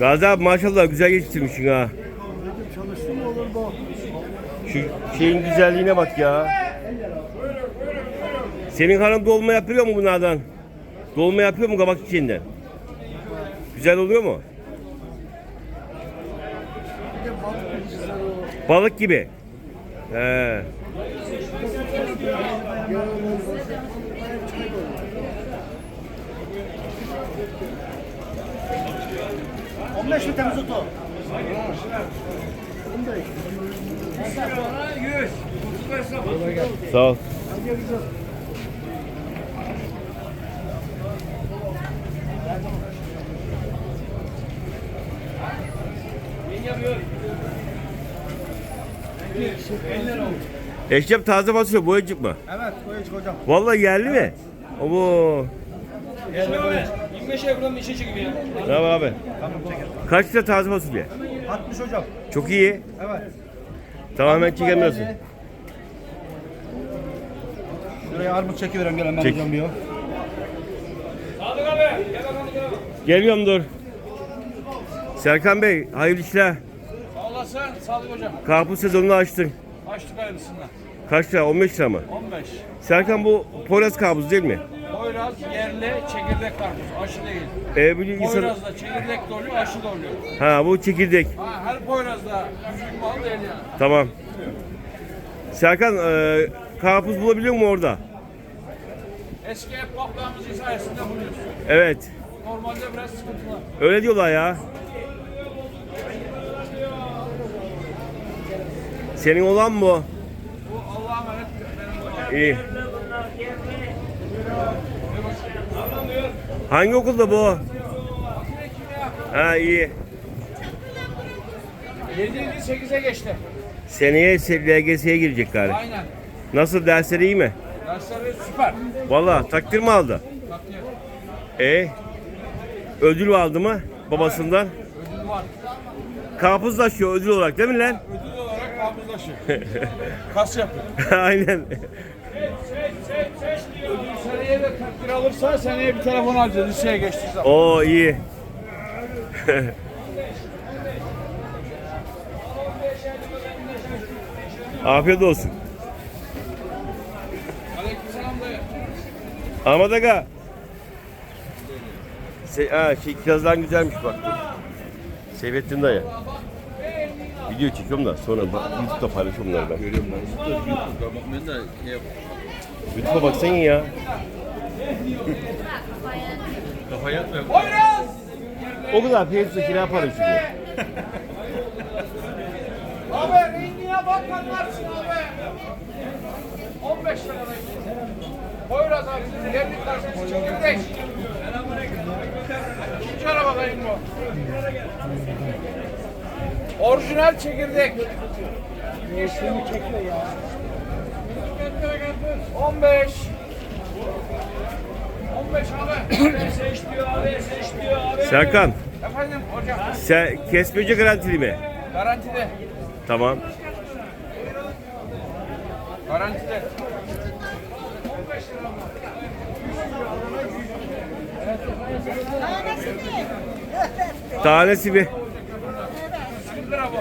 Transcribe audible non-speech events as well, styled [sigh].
Gazi abi maşallah güzel yetiştirmişsin ha. Dedim çalıştı mı olur bu? Şu şeyin güzelliğine bak ya. Senin hanım dolma yapıyor mu bunlardan? Dolma yapıyor mu kabak çiçeğinden? Güzel oluyor mu? Balık gibi. He. 15 mi temiz otu? Sağ ol. Eşref taze fasulye boyacık mı? Evet, koyucu hocam. Vallahi yerli mi? Oo. 25 euro'nun işe çıkıyor ya. Tamam abi. Kaç lira taze fasulye? 60 hocam. Çok iyi. Evet. Tamam hemen çekemiyorsun. Şuraya armut çekiverem gel hemen Çek. hocam bir o. Sadık abi gel bakalım gel. Geliyorum dur. Serkan Bey hayırlı işler. Sağ olasın Sadık hocam. Karpuz sezonunu açtın. Açtık hayırlısından. Kaç lira? 15 lira mı? 15. Serkan bu Poyraz karpuz değil mi? Poyraz yerli çekirdek karpuz. Aşı değil. E bu insan... Poyraz'da çekirdek de oluyor, aşı da oluyor. Ha bu çekirdek. Ha, her Poyraz'da düzgün mal değil yani. Tamam. Serkan e, karpuz bulabiliyor mu orada? Eski hep baklağımızın sayesinde buluyoruz. Evet. Normalde biraz sıkıntılı. Öyle diyorlar ya. Senin olan mı bu? Bu Allah'a emanet. İyi. Hangi okulda bu? Ha iyi. 7 8'e geçti. Seneye LGS'ye girecek galiba. Aynen. Nasıl dersleri iyi mi? Dersleri süper. Valla takdir mi aldı? Takdir. E ödül aldı mı babasından? Ödül var. Karpuzlaşıyor ödül olarak değil mi lan? Ödül olarak kabızlaşıyor. [laughs] Kas yapıyor. Aynen. Seneye de takdir alırsa seneye bir telefon alacağız liseye geçtiği zaman. Oo iyi. [laughs] Afiyet olsun. Aleykümselam dayı. Ahmet Aga. Se ha, şey, kirazdan güzelmiş bak. dur. Seyfettin dayı. Video çekiyorum da sonra bak, YouTube'da paylaşıyorum bunları ben. Görüyorum ben. YouTube'da bakmayın da şey yap. YouTube'a baksana ya. Kafa yatmıyor. Poyraz! O kadar hepsi kira parası bu. [laughs] Abi rengine bakmadılarsın abi. 15 lira rengi. Poyraz abi sizin yerli karşınızı çekirdeş. İkinci araba benim bu. Orijinal çekirdek. Yeşilimi çekme ya. 15. Serkan. Efendim hocam. Sen kesmece garantili mi? Garantide. Tamam. Garantide. Tanesi mi? Tanesi?